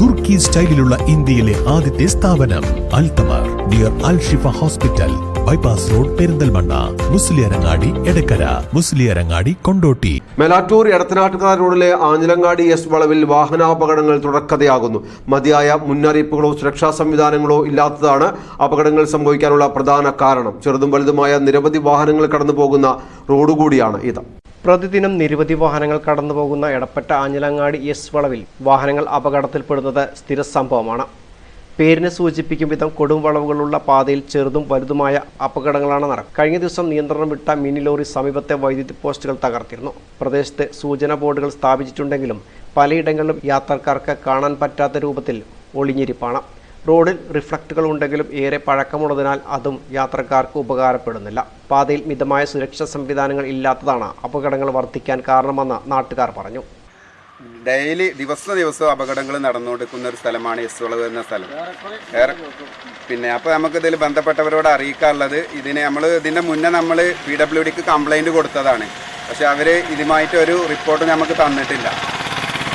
തുർക്കി സ്റ്റൈലിലുള്ള ഇന്ത്യയിലെ ആദ്യത്തെ സ്ഥാപനം അൽതമർ dear Al Shifa hospital bypass road Perinthalmanna Musliyarangadi Edakkara Musliyarangadi Kondotty. Melattur എടത്തനാട്ടുകാർ റോഡിലെ ആഞ്ഞിലങ്ങാടി എസ് വളവിൽ വാഹനാപകടങ്ങൾ തുടർക്കഥയാകുന്നു മതിയായ മുന്നറിയിപ്പുകളോ സുരക്ഷാ സംവിധാനങ്ങളോ ഇല്ലാത്തതാണ് അപകടങ്ങൾ സംഭവിക്കാനുള്ള പ്രധാന കാരണം. ചെറുതും വലുതുമായ നിരവധി വാഹനങ്ങൾ കടന്നു പോകുന്ന റോഡ് കൂടിയാണ് ഇത്. പ്രതിദിനം നിരവധി വാഹനങ്ങൾ കടന്നുപോകുന്ന എടപ്പറ്റ ആഞ്ഞിലങ്ങാടി എസ് വളവിൽ വാഹനങ്ങൾ അപകടത്തിൽപ്പെടുന്നത് സ്ഥിര സംഭവമാണ്. പേരിനെ സൂചിപ്പിക്കും വിധം കൊടും വളവുകളുള്ള പാതയിൽ ചെറുതും വലുതുമായ അപകടങ്ങളാണ് നടക്കുന്നത് കഴിഞ്ഞ ദിവസം നിയന്ത്രണം വിട്ട മിനി ലോറി സമീപത്തെ വൈദ്യുതി പോസ്റ്റുകൾ തകർത്തിരുന്നു. പ്രദേശത്ത് സൂചന ബോർഡുകൾ സ്ഥാപിച്ചിട്ടുണ്ടെങ്കിലും പലയിടങ്ങളിലും യാത്രക്കാർക്ക് കാണാൻ പറ്റാത്ത രൂപത്തിൽ ഒളിഞ്ഞിരിപ്പാണ്. റോഡിൽ റിഫ്ലക്റ്റുകൾ ഉണ്ടെങ്കിലും ഏറെ പഴക്കമുള്ളതിനാൽ അതും യാത്രക്കാർക്ക് ഉപകാരപ്പെടുന്നില്ല. പാതയിൽ മിതമായ സുരക്ഷാ സംവിധാനങ്ങൾ ഇല്ലാത്തതാണ് അപകടങ്ങൾ വർദ്ധിക്കാൻ കാരണമെന്ന് നാട്ടുകാർ പറഞ്ഞു. ഡെയിലി ദിവസം ദിവസവും അപകടങ്ങൾ നടന്നുകൊണ്ടിരിക്കുന്ന ഒരു സ്ഥലമാണ് എസ് വളവ് എന്ന സ്ഥലം. പിന്നെ അപ്പോൾ നമുക്ക് ഇതിൽ ബന്ധപ്പെട്ടവരോട് അറിയിക്കാനുള്ളത് ഇതിനെ നമ്മൾ ഇതിന്റെ മുന്നേ നമ്മൾ പി ഡബ്ല്യു ഡിക്ക് കംപ്ലൈന്റ് കൊടുത്തതാണ്. പക്ഷെ അവർ ഇതുമായിട്ട് ഒരു റിപ്പോർട്ട് നമുക്ക് തന്നിട്ടില്ല.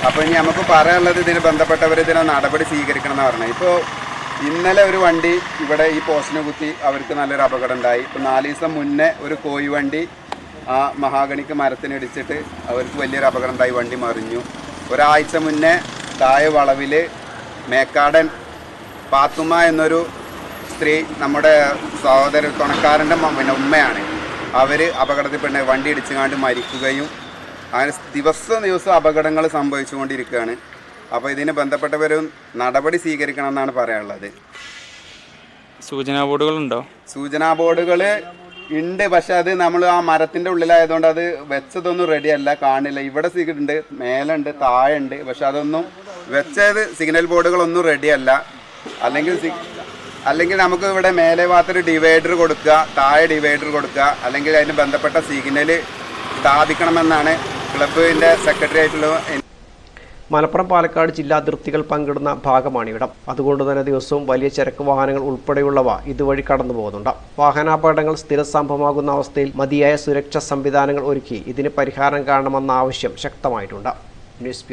അപ്പോൾ ഇനി നമുക്ക് പറയാനുള്ളത് ഇതിന് ബന്ധപ്പെട്ടവർ ഇതിനെ നടപടി സ്വീകരിക്കണം എന്ന് പറഞ്ഞത്. ഇപ്പോൾ ഇന്നലെ ഒരു വണ്ടി ഇവിടെ ഈ പോസ്റ്റിനെ കുത്തി അവർക്ക് നല്ലൊരു അപകടം ഉണ്ടായി. ഇപ്പോൾ നാല് ദിവസം മുന്നേ ഒരു കോഴി വണ്ടി ആ മഹാഗണിക്ക് മരത്തിനിടിച്ചിട്ട് അവർക്ക് വലിയൊരു അപകടം ഉണ്ടായി വണ്ടി മറിഞ്ഞു. ഒരാഴ്ച മുന്നേ താഴെ വളവിൽ മേക്കാടൻ പാത്തുമ്മ എന്നൊരു സ്ത്രീ നമ്മുടെ സഹോദര തുണക്കാരന്റെ പിന്നെ ഉമ്മയാണ്. അവർ അപകടത്തിൽപ്പെട്ട് വണ്ടി ഇടിച്ചുകാണ്ട് മരിക്കുകയും അങ്ങനെ ദിവസം ദിവസം അപകടങ്ങൾ സംഭവിച്ചുകൊണ്ടിരിക്കുകയാണ്. അപ്പോൾ ഇതിന് ബന്ധപ്പെട്ടവരും നടപടി സ്വീകരിക്കണം എന്നാണ് പറയാനുള്ളത്. സൂചനാ ബോർഡുകളുണ്ടോ? സൂചനാ ബോർഡുകൾ ഉണ്ട്. പക്ഷെ അത് നമ്മൾ ആ മരത്തിന്റെ ഉള്ളിലായതുകൊണ്ട് അത് വെച്ചതൊന്നും റെഡി അല്ല കാണില്ല. ഇവിടെ ഉണ്ട് മേലുണ്ട്. താഴെ ഉണ്ട് പക്ഷെ അതൊന്നും വെച്ചത് സിഗ്നൽ ബോർഡുകളൊന്നും റെഡി അല്ല അല്ലെങ്കിൽ അല്ലെങ്കിൽ നമുക്ക് ഇവിടെ മേലെ ഭാഗത്തൊരു ഡിവൈഡർ കൊടുക്കുക താഴെ ഡിവൈഡർ കൊടുക്കുക അല്ലെങ്കിൽ അതിന് ബന്ധപ്പെട്ട സിഗ്നൽ സ്ഥാപിക്കണമെന്നാണ് ക്ലബിന്റെ സെക്രട്ടറി ആയിട്ടുള്ള മലപ്പുറം പാലക്കാട് ജില്ലാ അതിർത്തികൾ പങ്കിടുന്ന ഭാഗമാണിവിടം അതുകൊണ്ട് തന്നെ ദിവസവും വലിയ ചരക്ക് വാഹനങ്ങൾ ഉൾപ്പെടെയുള്ളവ ഇതുവഴി കടന്നു പോകുന്നുണ്ട്. വാഹനാപകടങ്ങൾ സ്ഥിര സംഭവമാകുന്ന അവസ്ഥയിൽ മതിയായ സുരക്ഷാ സംവിധാനങ്ങൾ ഒരുക്കി ഇതിന് പരിഹാരം കാണണമെന്ന ആവശ്യം ശക്തമായിട്ടുണ്ട്. ന്യൂസ്